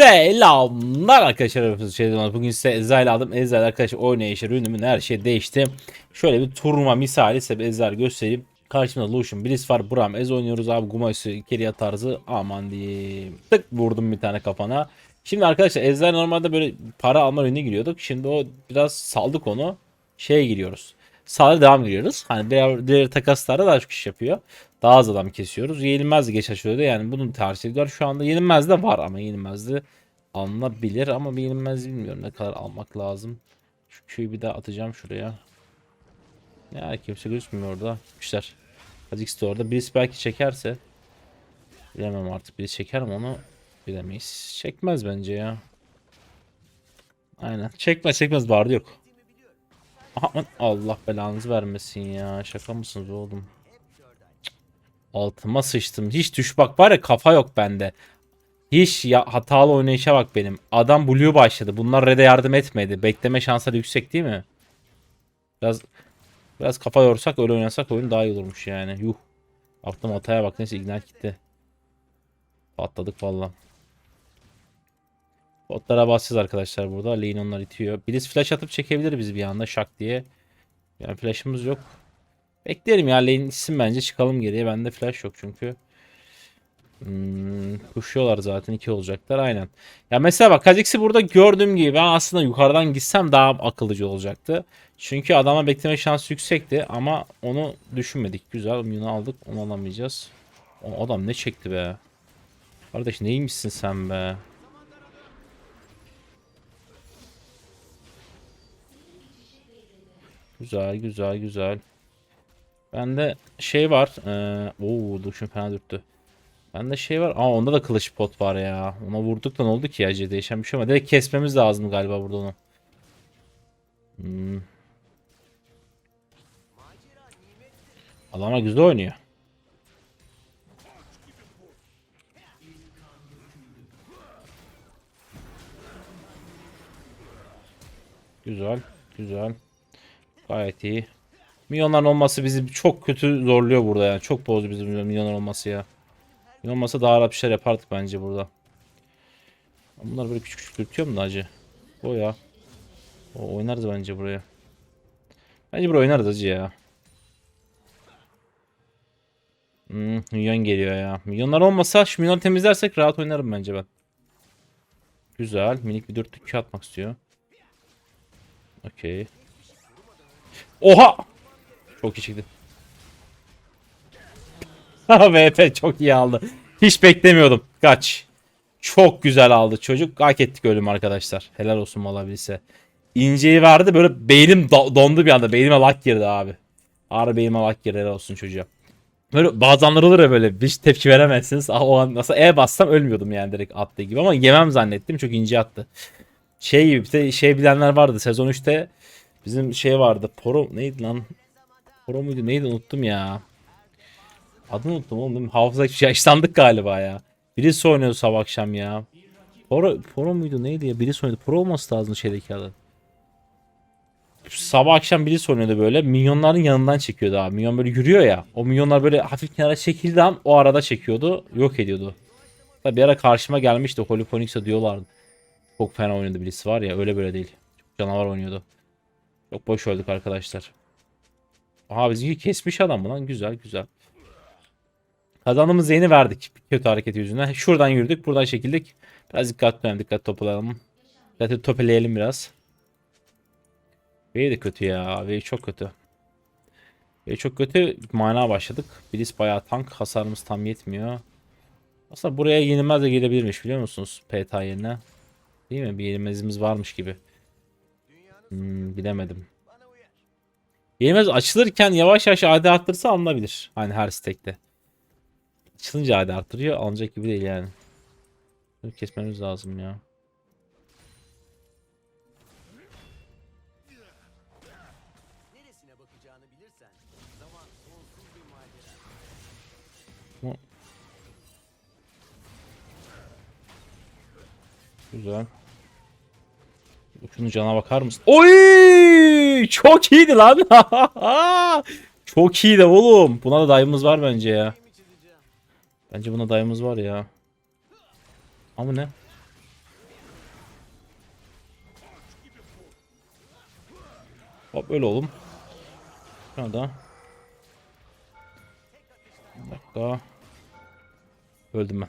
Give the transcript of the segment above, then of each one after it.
Selamlar arkadaşlar. Şey, bugün size Ezreal aldım. Ezreal arkadaşlar oynayışı, ürünümün her şey değişti. Şöyle bir turnuva misali size Ezreal göstereyim. Karşımda Lucian, Bliss var. Bram, Ez oynuyoruz abi. Gumaysu, Keria tarzı. Aman diyeyim. Tık vurdum bir tane kafana. Şimdi arkadaşlar Ezreal normalde böyle para alma oyununa giriyorduk. Şimdi o biraz saldık onu. Şeye giriyoruz. Sağda devam giriyoruz. Hani diğer, diğer takaslarda daha çok iş yapıyor. Daha az adam kesiyoruz. Yenilmez de geç aşıyordu. Yani bunun tercih ediyorlar. Şu anda yenilmez de var ama yenilmez de alınabilir ama bir yenilmez bilmiyorum ne kadar almak lazım. Şu köyü bir daha atacağım şuraya. Ya kimse gözükmüyor orada. Gitmişler. Kha'Zix de orada. Birisi belki çekerse. Bilemem artık. Birisi çeker mi onu bilemeyiz. Çekmez bence ya. Aynen. Çekmez çekmez vardı yok. Aha, Allah belanızı vermesin ya. Şaka mısınız oğlum? Altıma sıçtım. Hiç düş bak var kafa yok bende. Hiç ya hatalı oynayışa bak benim. Adam blue başladı. Bunlar red'e yardım etmedi. Bekleme şansları yüksek değil mi? Biraz biraz kafa yorsak öyle oynasak oyun daha iyi olurmuş yani. Yuh. Aklım hataya bak neyse ignite gitti. Patladık valla. Botlara basacağız arkadaşlar burada. Lane onlar itiyor. Birisi flash atıp çekebilir bizi bir anda şak diye. Yani flash'ımız yok. Bekleyelim ya lane itsin bence çıkalım geriye. Bende flash yok çünkü. Hmm, kuşuyorlar zaten iki olacaklar aynen. Ya mesela bak Kha'Zix'i burada gördüğüm gibi ben aslında yukarıdan gitsem daha akıllıcı olacaktı. Çünkü adama bekleme şansı yüksekti ama onu düşünmedik. Güzel Mune aldık onu alamayacağız. O adam ne çekti be. Kardeş neymişsin sen be. Güzel güzel güzel. Bende şey var. Ee, oo duşum fena dürttü. Bende şey var. Aa onda da kılıç pot var ya. Ona vurduk da ne oldu ki ya? Değişen bir şey ama direkt kesmemiz lazım galiba burada onu. Hmm. Adama güzel oynuyor. Güzel, güzel. Gayet iyi. Milyonların olması bizi çok kötü zorluyor burada yani. Çok bozdu bizim milyonlar olması ya. Milyon olmasa daha rahat bir şeyler yapardık bence burada. Bunlar böyle küçük küçük dürtüyor mu da acı? O ya. O oynarız bence buraya. Bence buraya oynarız acı ya. Hmm, milyon geliyor ya. Milyonlar olmasa şu milyonu temizlersek rahat oynarım bence ben. Güzel. Minik bir dörtlük atmak istiyor. Okey. Oha! Çok iyi çıktı. VP çok iyi aldı. Hiç beklemiyordum. Kaç. Çok güzel aldı çocuk. Hak ettik ölüm arkadaşlar. Helal olsun alabilse. İnceyi verdi böyle beynim do- dondu bir anda. Beynime lak girdi abi. Ağrı beynime lak girdi helal olsun çocuğa. Böyle bazenler olur ya böyle hiç tepki veremezsiniz. Ah, o an nasıl E bassam ölmüyordum yani direkt attığı gibi ama yemem zannettim çok ince attı. Şey gibi bir de şey bilenler vardı sezon 3'te bizim şey vardı. Poro neydi lan? Poro muydu neydi unuttum ya. Adını unuttum oğlum. Hafıza yaşlandık galiba ya. Birisi oynuyordu sabah akşam ya. Poro, Poro muydu neydi ya? Birisi oynadı. Poro olması lazım şeydeki adı. Sabah akşam birisi oynuyordu böyle. Minyonların yanından çekiyordu abi. Minyon böyle yürüyor ya. O minyonlar böyle hafif kenara çekildi an o arada çekiyordu. Yok ediyordu. Tabi bir ara karşıma gelmişti. Holophonics'e diyorlardı. Çok fena oynadı birisi var ya. Öyle böyle değil. Canavar oynuyordu. Çok boş öldük arkadaşlar. Aha bizimki kesmiş adam mı lan? Güzel güzel. Kazandığımız yeni verdik. Kötü hareket yüzünden. Şuradan yürüdük. Buradan çekildik. Biraz dikkatli oynayalım. Dikkat toplayalım. Dikkatli topeleyelim biraz. V de kötü ya. V çok kötü. V çok kötü. Mana başladık. Bilis bayağı tank. Hasarımız tam yetmiyor. Aslında buraya yenilmez de gelebilirmiş biliyor musunuz? PTA yerine. Değil mi? Bir yenilmezimiz varmış gibi. Hmm, bilemedim. Yenilmez açılırken yavaş yavaş AD arttırsa alınabilir. Hani her stack'te. Açılınca AD arttırıyor. Alınacak gibi değil yani. Bunu kesmemiz lazım ya. Güzel. Şunun cana bakar mısın? Oy! Çok iyiydi lan. Çok iyiydi oğlum. Buna da dayımız var bence ya. Bence buna dayımız var ya. Ama ne? Hop öyle oğlum. Şurada. Bir dakika. Öldüm ben.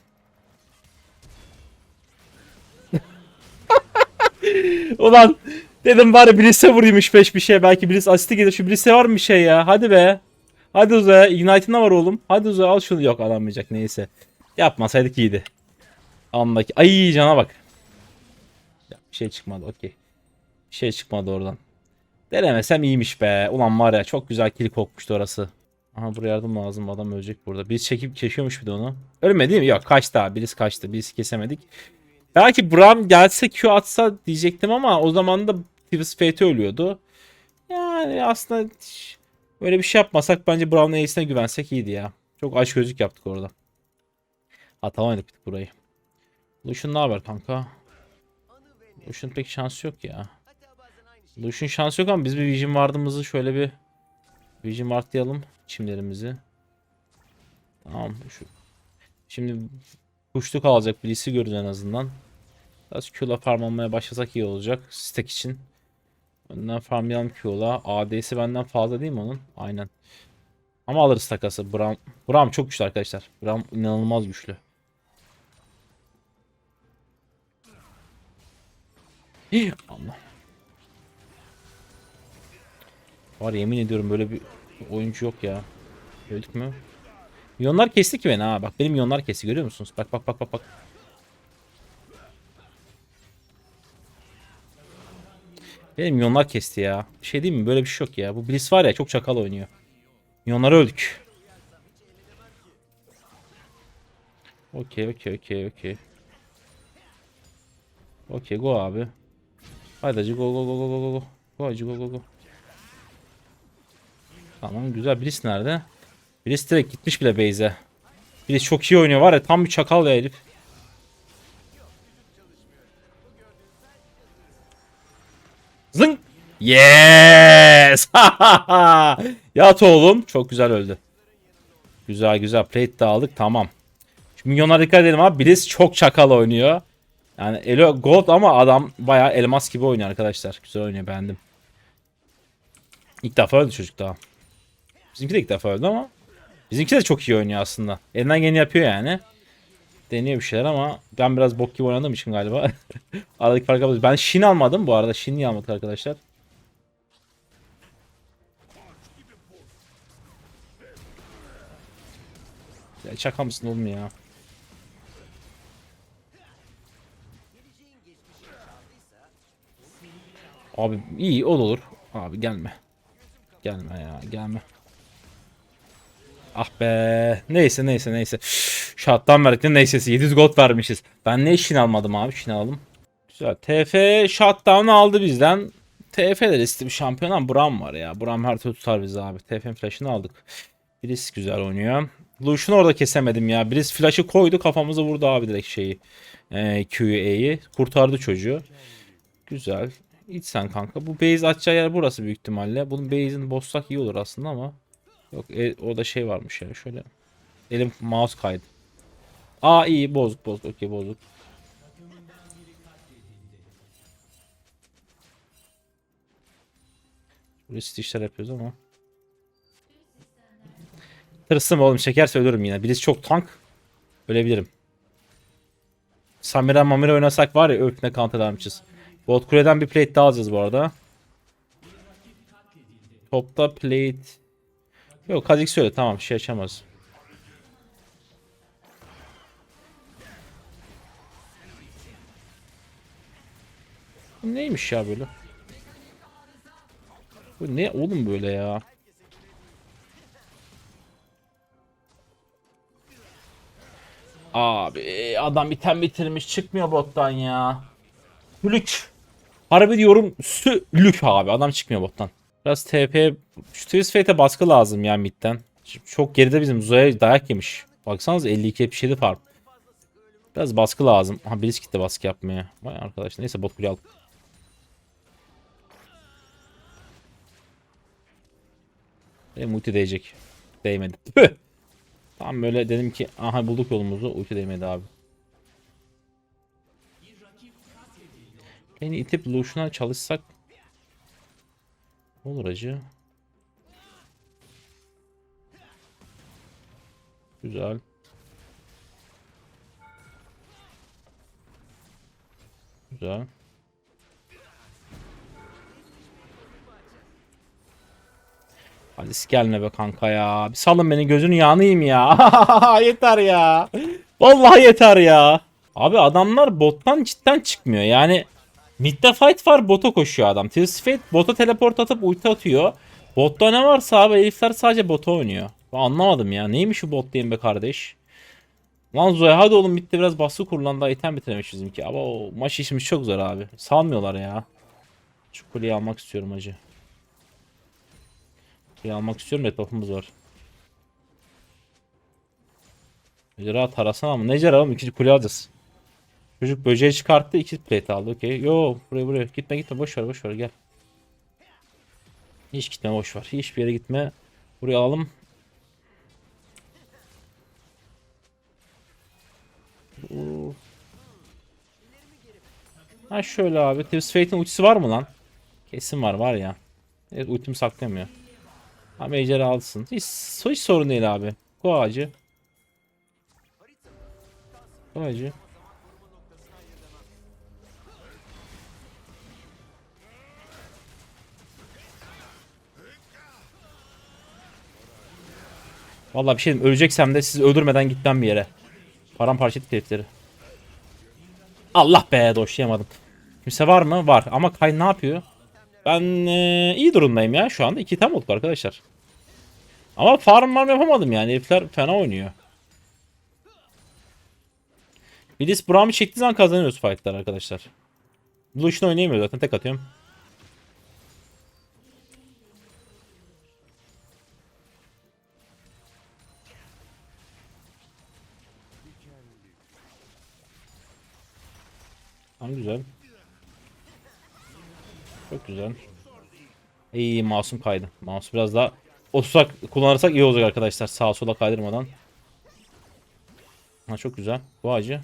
Ulan dedim bari Blitz'e vurayım 5 bir şey belki Blitz asisti gelir şu Blitz'e var mı bir şey ya hadi be. Hadi uzaya. Ignite'ın var oğlum. Hadi uzaya al şunu. Yok alamayacak neyse. Yapmasaydık iyiydi. Andaki. Ay cana bak. Ya, bir şey çıkmadı okey. Bir şey çıkmadı oradan. Denemesem iyiymiş be. Ulan var ya çok güzel kill kokmuştu orası. Aha buraya yardım lazım. Adam ölecek burada. Birisi çekip çekiyormuş bir de onu. Ölmedi mi? Yok kaçtı abi. Birisi kaçtı. Birisi kesemedik. Belki Bram gelse Q atsa diyecektim ama o zaman da Tivis Fate ölüyordu. Yani aslında böyle bir şey yapmasak bence Brown'un ace'ine güvensek iyiydi ya. Çok aç gözlük yaptık orada. Atamaydık bir burayı. Lucian ne haber kanka? Lucian pek şansı yok ya. Lucian şansı yok ama biz bir Vision Ward'ımızı şöyle bir Vision Ward'layalım çimlerimizi. Tamam şu. Şimdi kuşluk alacak birisi görürüz en azından. Biraz Q'la farm almaya başlasak iyi olacak stack için. Önden farmlayalım Q'la. AD'si benden fazla değil mi onun? Aynen. Ama alırız takası. Bram, Bram çok güçlü arkadaşlar. Bram inanılmaz güçlü. Hih, Allah. Var yemin ediyorum böyle bir oyuncu yok ya. Gördük mü? Milyonlar kesti ki beni ha. Bak benim milyonlar kesti görüyor musunuz? Bak bak bak bak bak. Benim milyonlar kesti ya. Bir şey değil mi? Böyle bir şey yok ya. Bu Bliss var ya çok çakal oynuyor. Milyonları öldük. Okey okey okey okey. Okey go abi. Haydi go go go go go go. Go hacı go go go. Tamam güzel. Bliss nerede? Bliss direkt gitmiş bile base'e. Bliss çok iyi oynuyor var ya tam bir çakal ya herif. Zing. Yes! Yat oğlum. Çok güzel öldü. Güzel güzel. Plate de aldık. Tamam. Şu milyonlara dikkat edelim abi. Bliss çok çakal oynuyor. Yani Elo Gold ama adam bayağı elmas gibi oynuyor arkadaşlar. Güzel oynuyor beğendim. İlk defa öldü çocuk daha. Bizimki de ilk defa öldü ama bizimki de çok iyi oynuyor aslında. Elinden geleni yapıyor yani. Deniyor bir şeyler ama ben biraz bok gibi oynadığım için galiba. Aradaki fark yapıyoruz. Ben Shin almadım bu arada. Shin almadık arkadaşlar? Ya şaka mısın oğlum ya? Abi iyi o olur. Abi gelme. Gelme ya gelme. Ah be. Neyse neyse neyse. Şattan verdik de neysesi. 700 gold vermişiz. Ben ne işini almadım abi? Şini alalım. Güzel. TF shutdown aldı bizden. TF de riskli bir şampiyon ama Bram var ya. Bram her türlü tutar bizi abi. TF'nin flash'ını aldık. Brisk güzel oynuyor. Lucian'ı orada kesemedim ya. Brisk flash'ı koydu kafamıza vurdu abi direkt şeyi. Ee, QA'yı. Kurtardı çocuğu. Güzel. İç sen kanka. Bu base açacağı yer burası büyük ihtimalle. Bunun base'ini bozsak iyi olur aslında ama. Yok e, o da şey varmış ya şöyle. Elim mouse kaydı. Aa iyi bozuk bozuk okey bozuk. Risk işler yapıyoruz ama. Tırsım oğlum şeker söylüyorum yine. Birisi çok tank. Ölebilirim. Samira Mamira oynasak var ya öp ne counter almışız. Bot kuleden bir plate daha alacağız bu arada. Topta plate. Yok Kazik söyle tamam şey açamaz. Bu neymiş ya böyle? Bu ne oğlum böyle ya? Abi adam item bitirmiş çıkmıyor bottan ya. Sülük. Harbi diyorum sülük abi adam çıkmıyor bottan. Biraz TP şu Twist baskı lazım ya midden. Çok geride bizim Zoya dayak yemiş. Baksanız 52 77 farm. Biraz baskı lazım. Ha birisi gitti baskı yapmaya. Vay arkadaş neyse bot kule aldık. Benim ulti değecek. Değmedi. Tam böyle dedim ki aha bulduk yolumuzu. Ulti değmedi abi. Beni itip Lucian'a çalışsak Olur acı. Güzel. Güzel. Hadi gelme be kanka ya. Bir salın beni gözünü yanayım ya. yeter ya. Vallahi yeter ya. Abi adamlar bottan cidden çıkmıyor. Yani midde fight var bota koşuyor adam. Twisted Fate bota teleport atıp ulti atıyor. Botta ne varsa abi herifler sadece bota oynuyor. Ben anlamadım ya. Neymiş şu bot diyeyim be kardeş. Lan Zoya hadi oğlum bitti biraz baskı kurulan da item bitiremiş bizimki. Ama o maç işimiz çok zor abi. Salmıyorlar ya. Şu kuleyi almak istiyorum acı. Kuleyi almak istiyorum buff'umuz var. Ejderha tarasana mı? Ne ejderha oğlum? Kule alacağız. Çocuk böceği çıkarttı. iki plate aldı. Okey. Yo buraya buraya. Gitme gitme. Boş ver boş ver gel. Hiç gitme boş ver. Hiçbir yere gitme. Buraya alalım. Ha şöyle abi. Twisted Fate'in ultisi var mı lan? Kesin var var ya. Evet ultimi saklamıyor. Ama ejderha alsın. Hiç, hiç sorun değil abi. Bu ağacı. Bu ağacı. Vallahi bir şey diyeyim, öleceksem de sizi öldürmeden gitmem bir yere. Paramparça ettik herifleri. Allah be doşlayamadım. Kimse var mı? Var. Ama Kay ne yapıyor? Ben eee, iyi durumdayım ya şu anda. iki tam olduk arkadaşlar. Ama farm var yapamadım yani. Herifler fena oynuyor. Bilis Braum'u çektiği zaman kazanıyoruz fightlar arkadaşlar. Lucian oynayamıyor zaten tek atıyorum. Tamam güzel. Çok güzel. İyi masum kaydı. Mouse biraz daha otursak kullanırsak iyi olacak arkadaşlar. Sağa sola kaydırmadan. Ha çok güzel. Bu acı.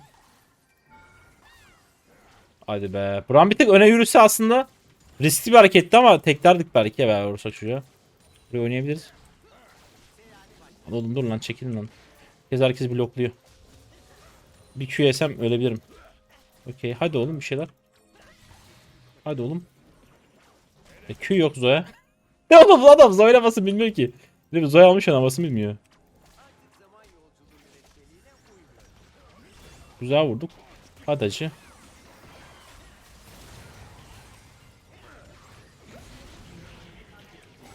Hadi be. Buran bir tek öne yürüse aslında riskli bir hareketti ama teklerdik belki ya beraber olursak çocuğa. Buraya oynayabiliriz. Oğlum dur lan çekilin lan. Herkes herkes blokluyor. Bir Q yesem ölebilirim. Okey hadi oğlum bir şeyler. Hadi oğlum. E, Q yok Zoya. Ne oğlum adam Zoya oynamasını bilmiyor ki. Zoya almış oynamasını bilmiyor. Güzel vurduk. Hadi acı.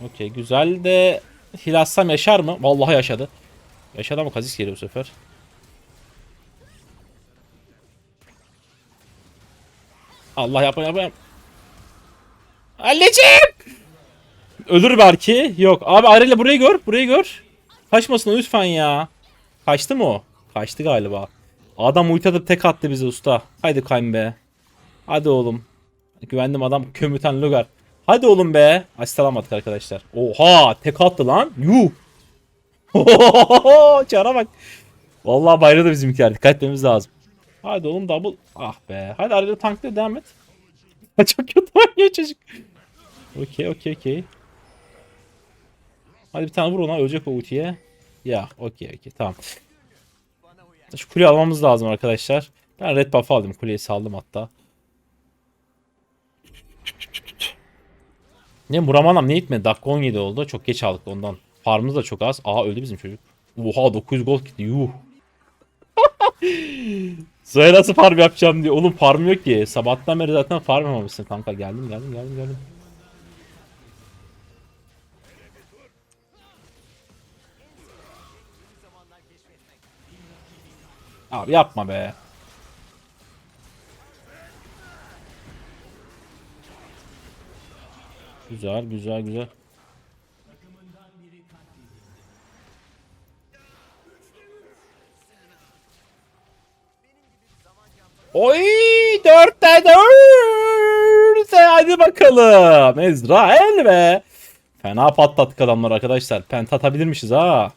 Okey güzel de Hilassam yaşar mı? Vallahi yaşadı. Yaşadı ama Kazis geliyor bu sefer. Allah yapma. yapma. Anneciğim! Ölür belki. Yok. Abi Ayrel'le burayı gör. Burayı gör. Kaçmasın lütfen ya. Kaçtı mı o? Kaçtı galiba. Adam ulti atıp tek attı bize usta. Haydi kayın be. Hadi oğlum. Güvendim adam kömürten Logar. Hadi oğlum be. Asist alamadık arkadaşlar. Oha tek attı lan. Yuh. Çara bak. Vallahi bayradı bizimkiler. Dikkat etmemiz lazım. Hadi oğlum double. Ah be. Hadi arada tankla devam et. Çok kötü oynuyor çocuk. Okey okey okey. Hadi bir tane vur ona ölecek o ultiye. Ya okey okey tamam. Şu kuleyi almamız lazım arkadaşlar. Ben red buff aldım. Kuleyi saldım hatta. Ne Muramanam ne gitmedi? Dakika 17 oldu. Çok geç aldık ondan. Farmımız da çok az. Aa öldü bizim çocuk. Oha 900 gold gitti. Yuh. Zoya nasıl farm yapacağım diye. Oğlum farm yok ki. Sabahtan beri zaten farm yapmamışsın kanka. Geldim geldim geldim geldim. Abi yapma be. Güzel güzel güzel. Oy dörtte dört. Hadi bakalım. Ezrail be. Fena patlattık adamlar arkadaşlar. Pent atabilirmişiz ha.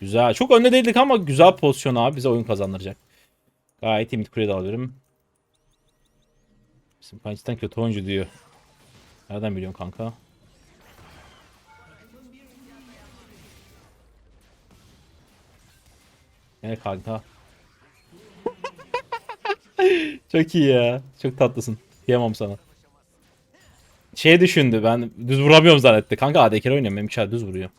Güzel. Çok önde değildik ama güzel pozisyon abi. Bize oyun kazandıracak. Gayet iyi mid kuleyi de alıyorum. Bizim Punch'ten kötü oyuncu diyor. Nereden biliyorsun kanka? Ne kanka? Çok iyi ya. Çok tatlısın. Diyemem sana. Şey düşündü ben düz vuramıyorum zannetti. Kanka ADK oynuyorum. Benim düz vuruyor.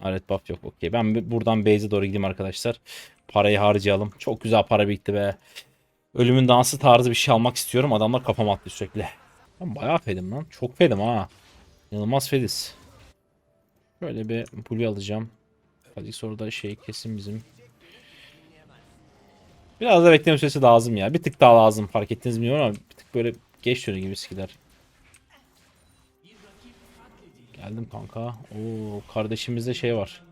Alet buff yok okey. Ben buradan base'e doğru gideyim arkadaşlar. Parayı harcayalım. Çok güzel para birikti be. Ölümün dansı tarzı bir şey almak istiyorum. Adamlar kafama attı sürekli. Ben bayağı fedim lan. Çok fedim ha. İnanılmaz fediz. Böyle bir blue alacağım. Hadi sonra da şey kesin bizim. Biraz da bekleme süresi lazım ya. Bir tık daha lazım fark ettiniz mi bilmiyorum ama bir tık böyle geç dönüyor gibi skiller. Geldim kanka. Oo kardeşimizde şey var.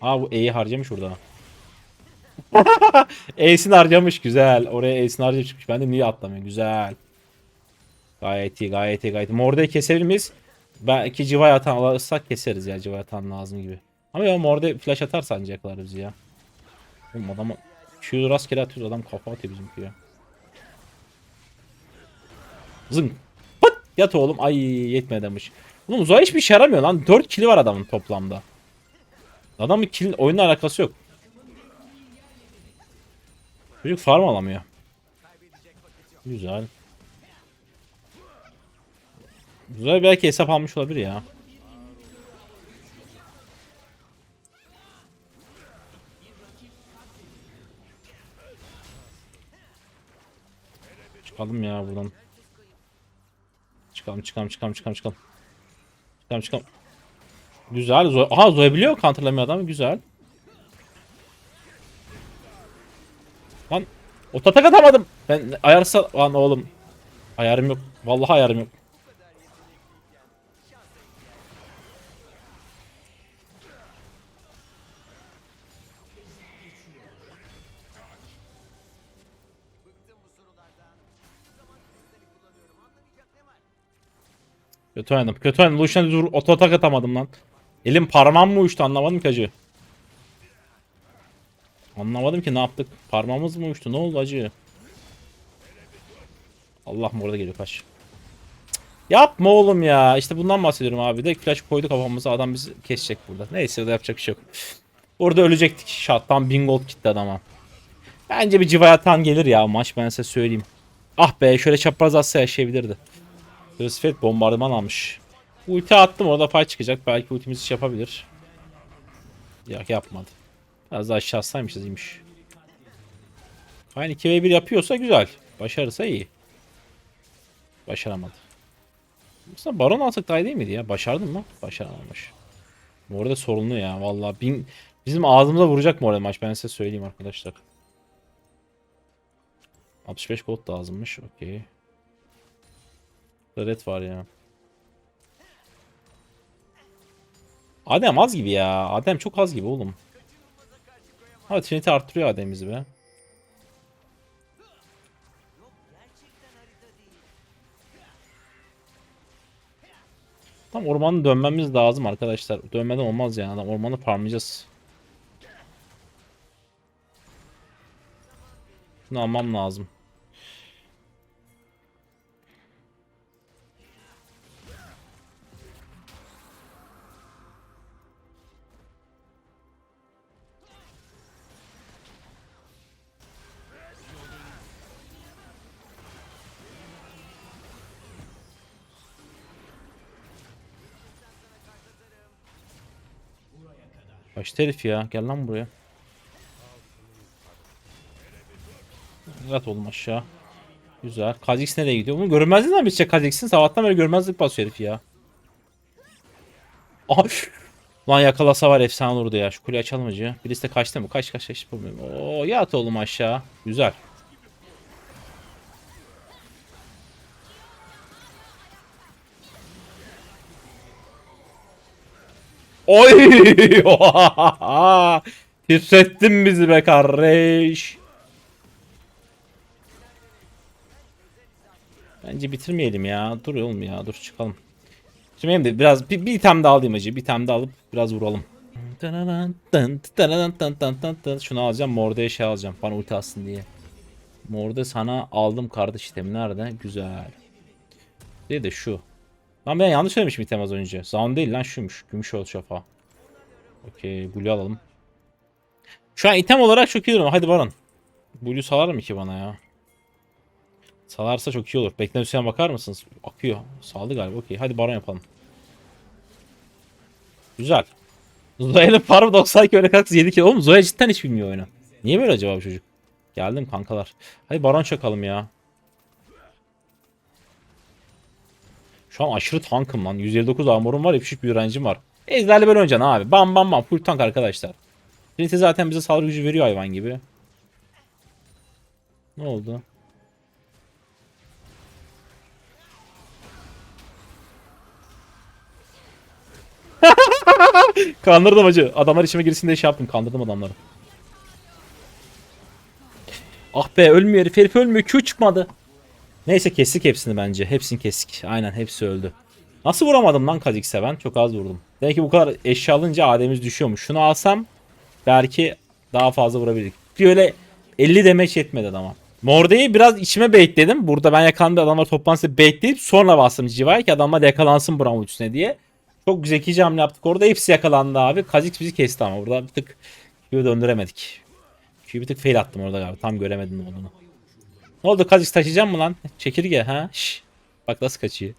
Aa bu E'yi harcamış orada. E'sini harcamış güzel. Oraya E'sini harcamış. Ben de niye atlamıyor? Güzel. Gayet iyi gayet iyi gayet iyi. Morde'yi kesebilir miyiz? Belki civay atan alırsak keseriz ya civay atan lazım gibi. Ama ya Morde flash atarsa ancak yakalar bizi ya. Oğlum adama Q rastgele atıyoruz adam kafa atıyor bizimki ya. Zın. Pıt! Yat oğlum. Ay yetmedi demiş. Oğlum Zoya hiçbir işe yaramıyor lan. 4 kili var adamın toplamda. Adamın kill oyunla alakası yok. Çocuk farm alamıyor. Güzel. Güzel belki hesap almış olabilir ya. Çıkalım ya buradan. Çıkalım çıkalım çıkalım çıkalım çıkalım. Çıkalım çıkalım. Güzel. Zoe, aha Zoe biliyor counterlamıyor adamı. Güzel. Lan otatak atamadım. Ben ayarsa lan oğlum. Ayarım yok. Vallahi ayarım yok. Kötü oynadım. Kötü oynadım. Lucian'a dur ototak atamadım lan. Elim parmağım mı uçtu anlamadım ki acı. Anlamadım ki ne yaptık. Parmağımız mı uçtu? Ne oldu acı? Allah orada geliyor kaç. Yapma oğlum ya. İşte bundan bahsediyorum abi. De flash koydu kafamıza. Adam bizi kesecek burada. Neyse da yapacak bir şey yok. Orada ölecektik. Şattan 1000 gold gitti adama. Bence bir civayatan gelir ya maç ben size söyleyeyim. Ah be şöyle çapraz atsa yaşayabilirdi. Crucifix bombardıman almış. Ulti attım orada fight çıkacak. Belki ultimiz iş yapabilir. Yok yapmadı. Biraz daha aşağı atsaymışız iyiymiş. Aynı 2v1 yapıyorsa güzel. Başarırsa iyi. Başaramadı. Mesela Baron alsak daha iyi değil miydi ya? Başardın mı? Başaramamış. Bu arada sorunlu ya. Vallahi bin... bizim ağzımıza vuracak mı orada maç? Ben size söyleyeyim arkadaşlar. 65 gold lazımmış. Okey. Red var ya. Adem az gibi ya. Adem çok az gibi oğlum. Ha Trinity arttırıyor Adem'imizi be. Tam ormanı dönmemiz lazım arkadaşlar. Dönmeden olmaz yani. Adam ormanı farmlayacağız. Şunu almam lazım. Kaçtı herif ya. Gel lan buraya. Yat oğlum aşağı. Güzel. Kha'Zix nereye gidiyor? Bunu görünmezliğinden bitecek Kha'Zix'in. Sabahtan beri görmezlik basıyor herif ya. Aha. Lan yakalasa var efsane olurdu ya. Şu kuleyi açalım acı. Birisi de kaçtı mı? Kaç kaç kaç. Oo yat oğlum aşağı. Güzel. Oy! Titrettin bizi be kardeş. Bence bitirmeyelim ya. Dur oğlum ya. Dur çıkalım. Şimdi benim de biraz bir, bir item daha alayım acı. Bir item daha alıp biraz vuralım. Şunu alacağım. Morde'ye şey alacağım. Bana ulti atsın diye. Morde sana aldım kardeş itemi. Nerede? Güzel. Bir de şu. Lan ben yanlış söylemişim item az önce. Zaun değil lan şuymuş. Gümüş ol şafa. Okey. Blue alalım. Şu an item olarak çok iyi durum. Hadi Baron. Blue salar mı ki bana ya? Salarsa çok iyi olur. Beklentiye bakar mısınız? Akıyor. Saldı galiba. Okey. Hadi Baron yapalım. Güzel. Zoya'nın farmı 92 öyle kalktı 7 kilo. Oğlum Zoya cidden hiç bilmiyor oyunu. Niye böyle acaba bu çocuk? Geldim kankalar. Hadi Baron çakalım ya. Şu an aşırı tankım lan. 159 armorum var. Yapışık bir direncim var. Ezlerle böyle oynayacaksın abi. Bam bam bam. Full tank arkadaşlar. Trinity zaten bize saldırı gücü veriyor hayvan gibi. Ne oldu? Kandırdım acı. Adamlar içime girsin diye şey yaptım. Kandırdım adamları. Ah be ölmüyor herif. Herif ölmüyor. Q çıkmadı. Neyse kestik hepsini bence. Hepsini kestik. Aynen hepsi öldü. Nasıl vuramadım lan Kha'Zix'e ben? Çok az vurdum. Demek ki bu kadar eşya alınca AD'miz düşüyormuş. Şunu alsam belki daha fazla vurabilirdik. Bir öyle 50 demeç yetmedi adama. Morde'yi biraz içime baitledim. Burada ben yakalandı adamlar toplansın baitleyip sonra bastım civaya ki adamlar yakalansın Brown ultisine diye. Çok zekice hamle yaptık orada. Hepsi yakalandı abi. Kha'Zix bizi kesti ama burada bir tık Q'yu döndüremedik. Q'yu bir tık fail attım orada galiba. Tam göremedim olduğunu. Ne oldu Kha'Zix taşıyacak mı lan? Çekirge ha? Şş. Bak nasıl kaçıyor.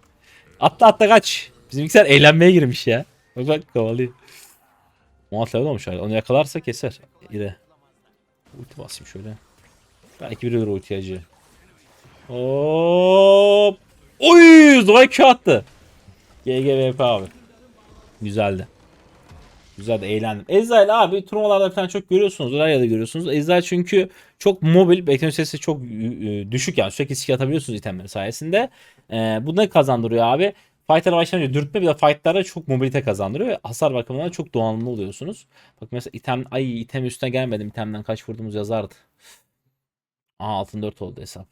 Atla atla kaç. Bizimkiler eğlenmeye girmiş ya. Bak bak kovalıyor. Muhat level olmuş. Onu yakalarsa keser. İre. Ulti basayım şöyle. Belki biri olur ulti acı. Hop. Oy! Zoy Q attı. GGVP abi. Güzeldi. Güzeldi eğlendim. Ezrail abi turnuvalarda falan çok görüyorsunuz. Her yerde görüyorsunuz. Ezrail çünkü çok mobil. Beklenti süresi çok e, düşük yani. Sürekli skill atabiliyorsunuz itemleri sayesinde. E, bu ne kazandırıyor abi? Fight'lara başlayınca dürtme bir de fight'lara çok mobilite kazandırıyor. ve Hasar bakımından çok donanımlı oluyorsunuz. Bak mesela item ay item üstüne gelmedim. itemden kaç vurduğumuz yazardı. Aa altın 4 oldu hesap.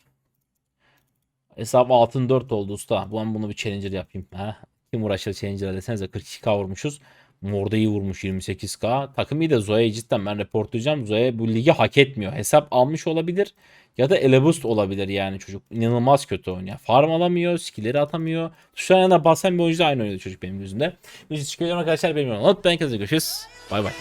Hesap altın 4 oldu usta. Ben bunu bir challenger yapayım. Ha? Kim uğraşır challenger'a desenize 42k vurmuşuz. Morda iyi vurmuş 28k. Takım iyi de Zoe'yi cidden ben reportlayacağım. Zoe bu ligi hak etmiyor. Hesap almış olabilir. Ya da eleboost olabilir yani çocuk. İnanılmaz kötü oynuyor. Farm alamıyor. Skill'leri atamıyor. Tuşlarına basan bir oyuncu da aynı oynuyordu çocuk benim gözümde. Biz çıkıyorum arkadaşlar. Benim unutmayın. Görüşürüz. Bay bay.